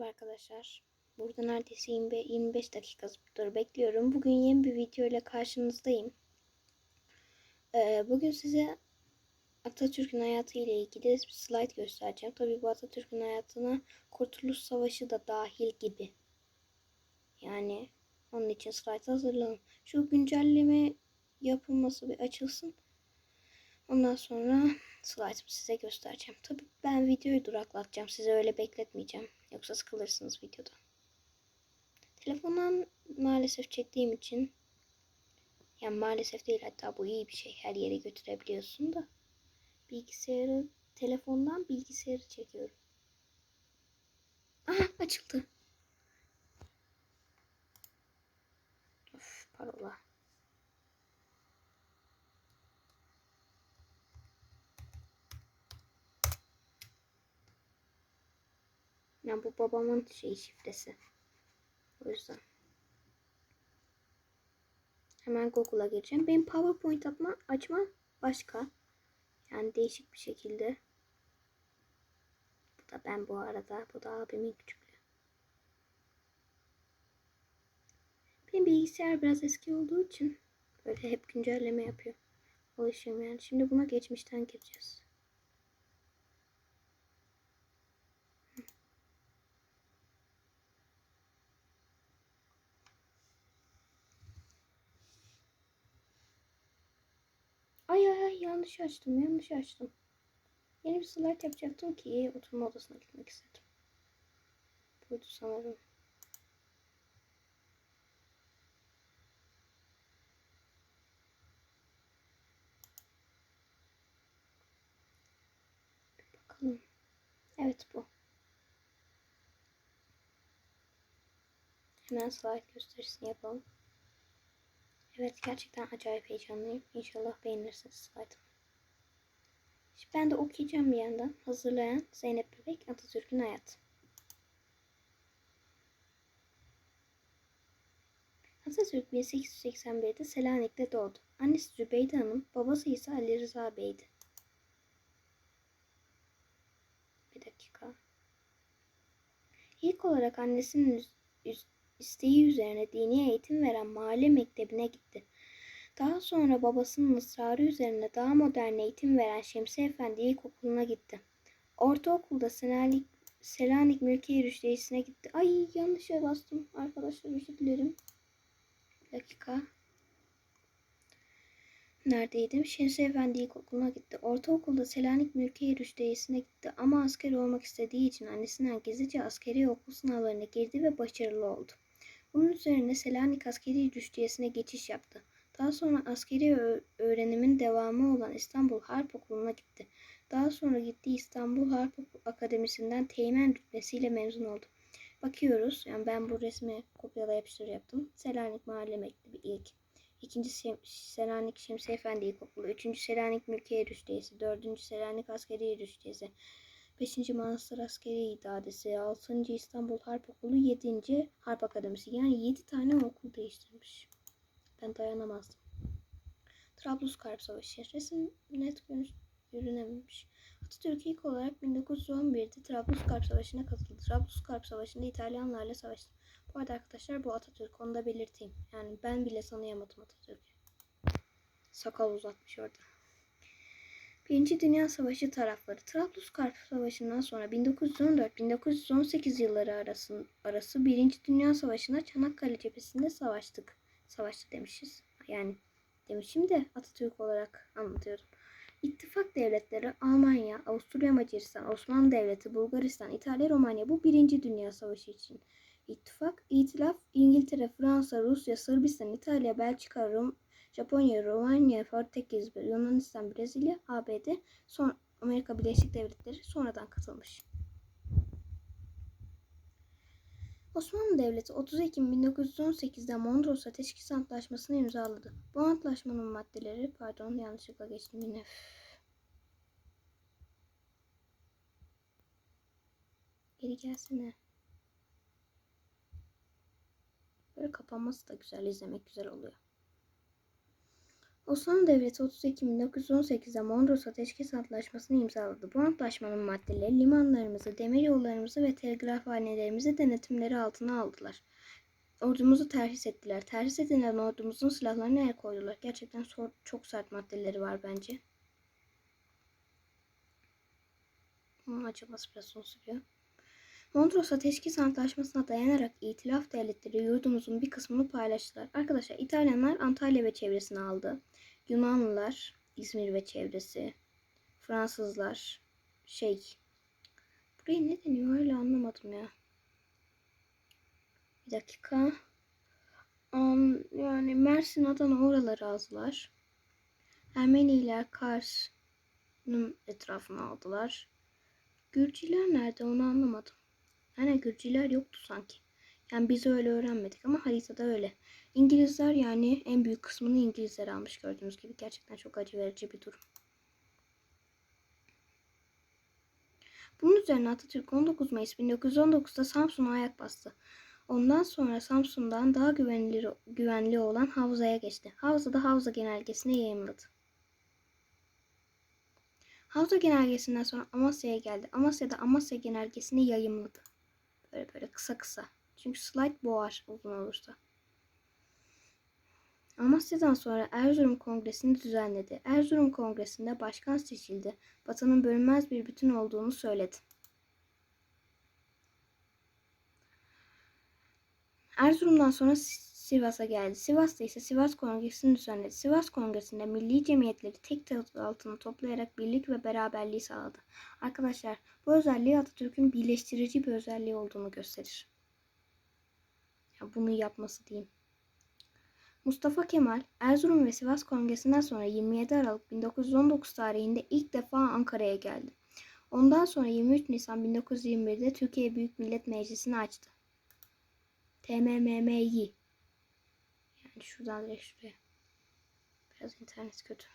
Arkadaşlar. Burada neredeyse 25, 25 dakikadır bekliyorum. Bugün yeni bir video ile karşınızdayım. Ee, bugün size Atatürk'ün hayatı ile ilgili bir slide göstereceğim. Tabii bu Atatürk'ün hayatına Kurtuluş Savaşı da dahil gibi. Yani onun için slide hazırlanın. Şu güncelleme yapılması bir açılsın. Ondan sonra slide'ımı size göstereceğim. Tabii ben videoyu duraklatacağım. Size öyle bekletmeyeceğim. Yoksa sıkılırsınız videoda. Telefondan maalesef çektiğim için yani maalesef değil hatta bu iyi bir şey. Her yere götürebiliyorsun da bilgisayarı telefondan bilgisayarı çekiyorum. Aha açıldı. Of parola. Yani bu babamın şey şifresi. O yüzden. Hemen Google'a gireceğim. Benim PowerPoint atma, açma başka. Yani değişik bir şekilde. Bu da ben bu arada. Bu da abimin küçüklüğü. Benim bilgisayar biraz eski olduğu için böyle hep güncelleme yapıyor. Alışıyorum yani. Şimdi buna geçmişten gireceğiz. Ay ay ay yanlış açtım yanlış açtım. Yeni bir slide yapacaktım ki oturma odasına gitmek istedim. Buydu sanırım. Bir bakalım. Evet bu. Hemen slide gösterisini yapalım. Evet gerçekten acayip heyecanlıyım. İnşallah beğenirsiniz slaytımı. Ben de okuyacağım bir yandan. Hazırlayan Zeynep Bebek Atatürk'ün hayatı. Atatürk 1881'de Selanik'te doğdu. Annesi Zübeyde Hanım, babası ise Ali Rıza Bey'di. Bir dakika. İlk olarak annesinin isteği üzerine dini eğitim veren mahalle mektebine gitti. Daha sonra babasının ısrarı üzerine daha modern eğitim veren Şemsi Efendi İlkokulu'na gitti. Ortaokulda Selanik, Selanik Mülkiye Rüştiyesi'ne gitti. Ay yanlış yere bastım arkadaşlar özür dilerim. Bir dakika. Neredeydim? Şemsi Efendi İlkokulu'na gitti. Ortaokulda Selanik Mülkiye Rüştiyesi'ne gitti ama asker olmak istediği için annesinden gizlice askeri okul sınavlarına girdi ve başarılı oldu. Bunun üzerine Selanik Askeri Rüştiyesi'ne geçiş yaptı. Daha sonra askeri öğrenimin devamı olan İstanbul Harp Okulu'na gitti. Daha sonra gittiği İstanbul Harp Akademisi'nden teğmen rütbesiyle mezun oldu. Bakıyoruz, yani ben bu resmi kopyala yapıştır yaptım. Selanik Mahalle Mektebi ilk. İkinci Selanik Şemsi Efendi İlkokulu. Üçüncü Selanik Mülkiye Rüştiyesi. Dördüncü Selanik Askeri Rüştiyesi. Beşinci Manastır Askeri İdadesi. Altıncı İstanbul Harp Okulu. Yedinci Harp Akademisi. Yani yedi tane okul değiştirmiş. Ben dayanamazdım. Trablusgarp Savaşı. Resim net görünememiş. Atatürk ilk olarak 1911'de Trablusgarp Savaşı'na katıldı. Trablusgarp Savaşı'nda İtalyanlarla savaştı. Bu arada arkadaşlar bu Atatürk. Onu da belirteyim. Yani ben bile tanıyamadım Atatürk'ü. Sakal uzatmış orada. Birinci Dünya Savaşı tarafları Trablusgarp Savaşı'ndan sonra 1914-1918 yılları arası, arası Birinci Dünya Savaşı'na Çanakkale cephesinde savaştık. Savaştı demişiz. Yani demişim de Atatürk olarak anlatıyorum. İttifak devletleri Almanya, Avusturya Macaristan, Osmanlı Devleti, Bulgaristan, İtalya, Romanya bu Birinci Dünya Savaşı için. İttifak, İtilaf, İngiltere, Fransa, Rusya, Sırbistan, İtalya, Belçika, Rom Japonya, Romanya, Portekiz, Yunanistan, Brezilya, ABD, son Amerika Birleşik Devletleri sonradan katılmış. Osmanlı Devleti 30 Ekim 1918'de Mondros Ateşkes Antlaşması'nı imzaladı. Bu antlaşmanın maddeleri, pardon yanlışlıkla geçtim yine. Geri gelsene. Böyle kapanması da güzel, izlemek güzel oluyor. Osmanlı Devleti 30 Ekim 1918'de Mondros Ateşkes Antlaşması'nı imzaladı. Bu antlaşmanın maddeleri limanlarımızı, demiryollarımızı ve telgrafhanelerimizi denetimleri altına aldılar. Ordumuzu terhis ettiler. Terhis edilen ordumuzun silahlarına el koydular. Gerçekten çok sert maddeleri var bence. Bunun açılması biraz uzun sürüyor. Mondros Ateşkes Antlaşması'na dayanarak İtilaf devletleri yurdumuzun bir kısmını paylaştılar. Arkadaşlar İtalyanlar Antalya ve çevresini aldı. Yunanlılar İzmir ve çevresi. Fransızlar şey buraya ne deniyor hala anlamadım ya. Bir dakika. Am, yani Mersin, Adana oraları aldılar. Ermeniler Kars'ın etrafını aldılar. Gürcüler nerede onu anlamadım. Hani Gürcüler yoktu sanki. Yani biz öyle öğrenmedik ama haritada öyle. İngilizler yani en büyük kısmını İngilizler almış gördüğünüz gibi. Gerçekten çok acı verici bir durum. Bunun üzerine Atatürk 19 Mayıs 1919'da Samsun'a ayak bastı. Ondan sonra Samsun'dan daha güvenilir, güvenli olan Havza'ya geçti. Havza'da Havza genelgesini yayımladı. Havza genelgesinden sonra Amasya'ya geldi. Amasya'da Amasya genelgesini yayımladı. Böyle böyle kısa kısa. Çünkü slide boğar uzun olursa. Amasya'dan sonra Erzurum Kongresi'ni düzenledi. Erzurum Kongresi'nde başkan seçildi. Vatanın bölünmez bir bütün olduğunu söyledi. Erzurum'dan sonra Sivas'a geldi. Sivas'ta ise Sivas Kongresi'ni düzenledi. Sivas Kongresi'nde milli cemiyetleri tek çatı altında toplayarak birlik ve beraberliği sağladı. Arkadaşlar bu özelliği Atatürk'ün birleştirici bir özelliği olduğunu gösterir. Bunu yapması diyeyim. Mustafa Kemal Erzurum ve Sivas Kongresi'nden sonra 27 Aralık 1919 tarihinde ilk defa Ankara'ya geldi. Ondan sonra 23 Nisan 1921'de Türkiye Büyük Millet Meclisi'ni açtı. TMMM'yi. Yani şuradan direkt şuraya. Biraz internet kötü.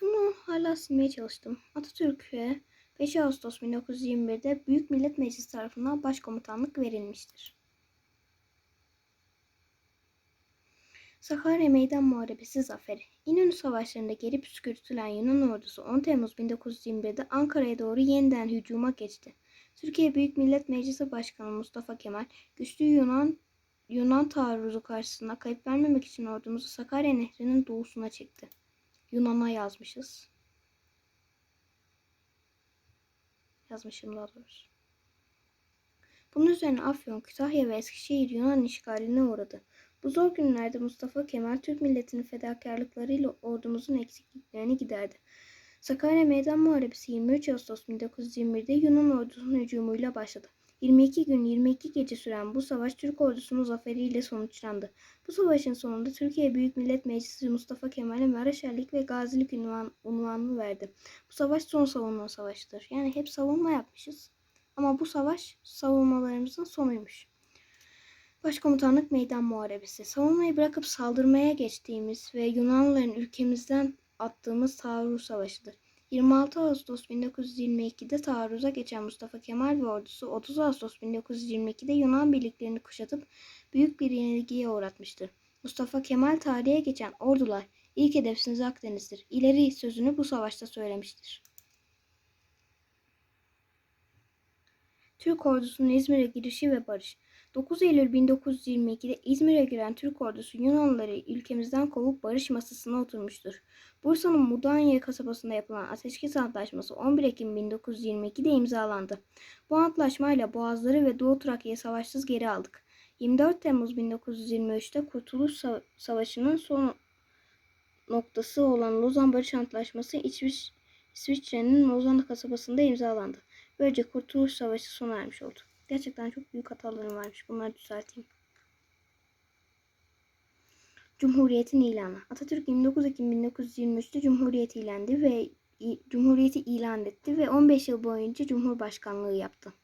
Bunu hala silmeye çalıştım. Atatürk'e 5 Ağustos 1921'de Büyük Millet Meclisi tarafından başkomutanlık verilmiştir. Sakarya Meydan Muharebesi Zaferi İnönü Savaşları'nda geri püskürtülen Yunan ordusu 10 Temmuz 1921'de Ankara'ya doğru yeniden hücuma geçti. Türkiye Büyük Millet Meclisi Başkanı Mustafa Kemal, güçlü Yunan Yunan taarruzu karşısında kayıp vermemek için ordumuzu Sakarya Nehri'nin doğusuna çekti. Yunan'a yazmışız. Yazmışım daha doğrusu. Bunun üzerine Afyon, Kütahya ve Eskişehir Yunan işgaline uğradı. Bu zor günlerde Mustafa Kemal Türk milletinin fedakarlıklarıyla ordumuzun eksikliklerini giderdi. Sakarya Meydan Muharebesi 23 Ağustos 1921'de Yunan ordusunun hücumuyla başladı. 22 gün 22 gece süren bu savaş Türk ordusunun zaferiyle sonuçlandı. Bu savaşın sonunda Türkiye Büyük Millet Meclisi Mustafa Kemal'e Maraşerlik ve Gazilik unvan, unvanını verdi. Bu savaş son savunma savaşıdır. Yani hep savunma yapmışız. Ama bu savaş savunmalarımızın sonuymuş. Başkomutanlık Meydan Muharebesi. Savunmayı bırakıp saldırmaya geçtiğimiz ve Yunanlıların ülkemizden attığımız taarruz savaşıdır. 26 Ağustos 1922'de taarruza geçen Mustafa Kemal ve ordusu 30 Ağustos 1922'de Yunan birliklerini kuşatıp büyük bir yenilgiye uğratmıştır. Mustafa Kemal tarihe geçen ordular ilk hedefiniz Akdeniz'dir. İleri sözünü bu savaşta söylemiştir. Türk ordusunun İzmir'e girişi ve barış. 9 Eylül 1922'de İzmir'e giren Türk ordusu Yunanlıları ülkemizden kovup barış masasına oturmuştur. Bursa'nın Mudanya kasabasında yapılan Ateşkes Antlaşması 11 Ekim 1922'de imzalandı. Bu antlaşmayla Boğazları ve Doğu Trakya'yı savaşsız geri aldık. 24 Temmuz 1923'te Kurtuluş Savaşı'nın son noktası olan Lozan Barış Antlaşması İsviç İsviçre'nin Lozan kasabasında imzalandı. Böylece Kurtuluş Savaşı sona ermiş oldu. Gerçekten çok büyük hatalarım varmış. Bunları düzelteyim. Cumhuriyetin ilanı. Atatürk 29 Ekim 1923'te Cumhuriyet ilendi ve Cumhuriyeti ilan etti ve 15 yıl boyunca Cumhurbaşkanlığı yaptı.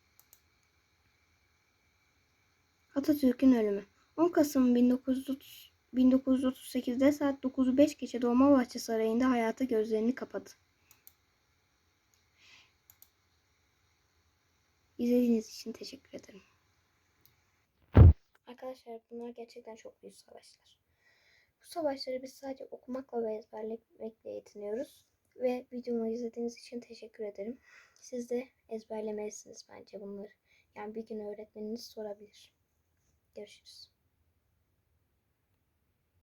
Atatürk'ün ölümü. 10 Kasım 1930, 1938'de saat 9'u 5 geçe Dolmabahçe Sarayı'nda hayata gözlerini kapadı. İzlediğiniz için teşekkür ederim. Arkadaşlar bunlar gerçekten çok büyük savaşlar. Bu savaşları biz sadece okumakla ve ezberlemekle yetiniyoruz. Ve videomu izlediğiniz için teşekkür ederim. Siz de ezberlemelisiniz bence bunları. Yani bir gün öğretmeniniz sorabilir. Görüşürüz.